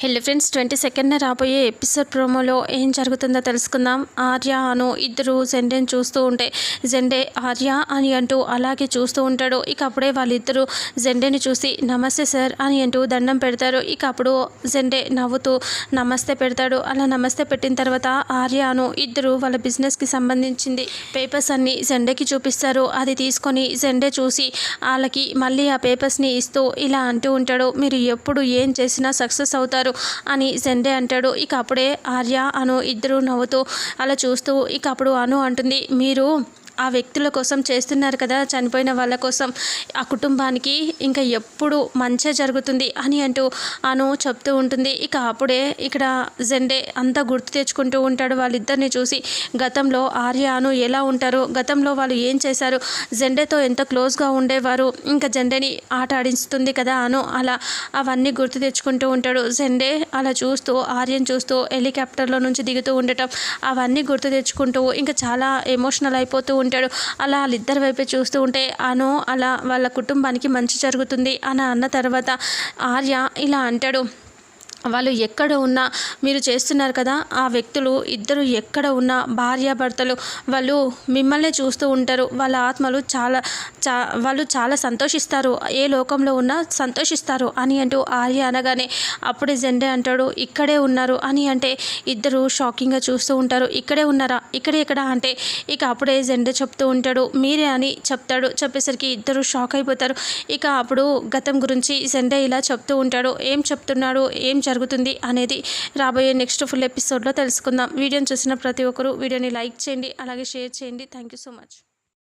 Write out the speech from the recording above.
Hello friends twenty సెకండ్న రాబోయే episode ప్రోమోలో ఏం జరుగుతుందో తెలుసుకుందాం. ఆర్య అను ఇద్దరు జెండేని చూస్తూ ఉంటే జెండే ఆర్య అని అంటూ అలాగే చూస్తూ ఉంటాడు. ఇక అప్పుడే వాళ్ళిద్దరూ జెండేని చూసి నమస్తే సార్ అని అంటూ దండం పెడతారు. ఇక అప్పుడు జెండే నవ్వుతూ నమస్తే పెడతాడు. అలా నమస్తే పెట్టిన తర్వాత ఆర్య అను ఇద్దరు వాళ్ళ బిజినెస్కి సంబంధించింది పేపర్స్ అన్ని జెండేకి చూపిస్తారు. అది తీసుకొని జెండే చూసి వాళ్ళకి మళ్ళీ ఆ పేపర్స్ని ఇస్తూ ఇలా అంటూ ఉంటాడు. మీరు ఎప్పుడు ఏం చేసినా సక్సెస్ అవుతారు. అని జెండే అంటాడు. ఇక అప్పుడే ఆర్య అను ఇద్దరు నవ్వుతూ అలా చూస్తూ ఇక అప్పుడు అను అంటుంది మీరు ఆ వ్యక్తుల కోసం చేస్తున్నారు కదా చనిపోయిన వాళ్ళ కోసం. ఆ కుటుంబానికి ఇంకా ఎప్పుడు మంచే జరుగుతుంది అని అంటూ అను చెప్తూ ఉంటుంది. ఇక అప్పుడే ఇక్కడ జెండే అంతా గుర్తు తెచ్చుకుంటూ ఉంటాడు. వాళ్ళిద్దరిని చూసి గతంలో ఆర్య అను ఎలా ఉంటారు? గతంలో వాళ్ళు ఏం చేశారు? జెండేతో ఎంత క్లోజ్గా ఉండేవారు? ఇంకా జెండేని ఆట ఆడిస్తుంది కదా అను అలా అవన్నీ గుర్తు తెచ్చుకుంటూ ఉంటాడు. జెండే అలా చూస్తూ ఆర్యన్ చూస్తూ హెలికాప్టర్లో నుంచి దిగుతూ ఉండటం అవన్నీ గుర్తు తెచ్చుకుంటూ ఇంకా చాలా ఎమోషనల్ అయిపోతూ ఉంటాడు. అలా వాళ్ళిద్దరి వైపే చూస్తూ ఉంటే అను అలా వాళ్ళ కుటుంబానికి మంచి జరుగుతుంది అని అన్న తర్వాత ఆర్య ఇలా అంటాడు. వాళ్ళు ఎక్కడ ఉన్నా మీరు చేస్తున్నారు కదా ఆ వ్యక్తులు ఇద్దరు ఎక్కడ ఉన్నా భార్యాభర్తలు వాళ్ళు మిమ్మల్ని చూస్తూ ఉంటారు. వాళ్ళ ఆత్మలు చాలా చా వాళ్ళు చాలా సంతోషిస్తారు. ఏ లోకంలో ఉన్నా సంతోషిస్తారు అని అంటూ ఆర్య అనగానే అప్పుడే జెండే అంటాడు ఇక్కడే ఉన్నారు అని అంటే ఇద్దరు షాకింగ్గా చూస్తూ ఉంటారు. ఇక్కడే ఉన్నారా? ఇక్కడే ఎక్కడ? అంటే ఇక అప్పుడే జెండే చెప్తూ ఉంటాడు. మీరే అని చెప్తాడు. చెప్పేసరికి ఇద్దరు షాక్ అయిపోతారు. ఇక అప్పుడు గతం గురించి జెండే ఇలా చెప్తూ ఉంటాడు. ఏం చెప్తున్నాడు? ఏం జరుగుతుంది అనేది రాబోయే నెక్స్ట్ ఫుల్ ఎపిసోడ్లో తెలుసుకుందాం. వీడియోని చూసిన ప్రతి ఒక్కరూ వీడియోని లైక్ చేయండి అలాగే షేర్ చేయండి. Thank you so much.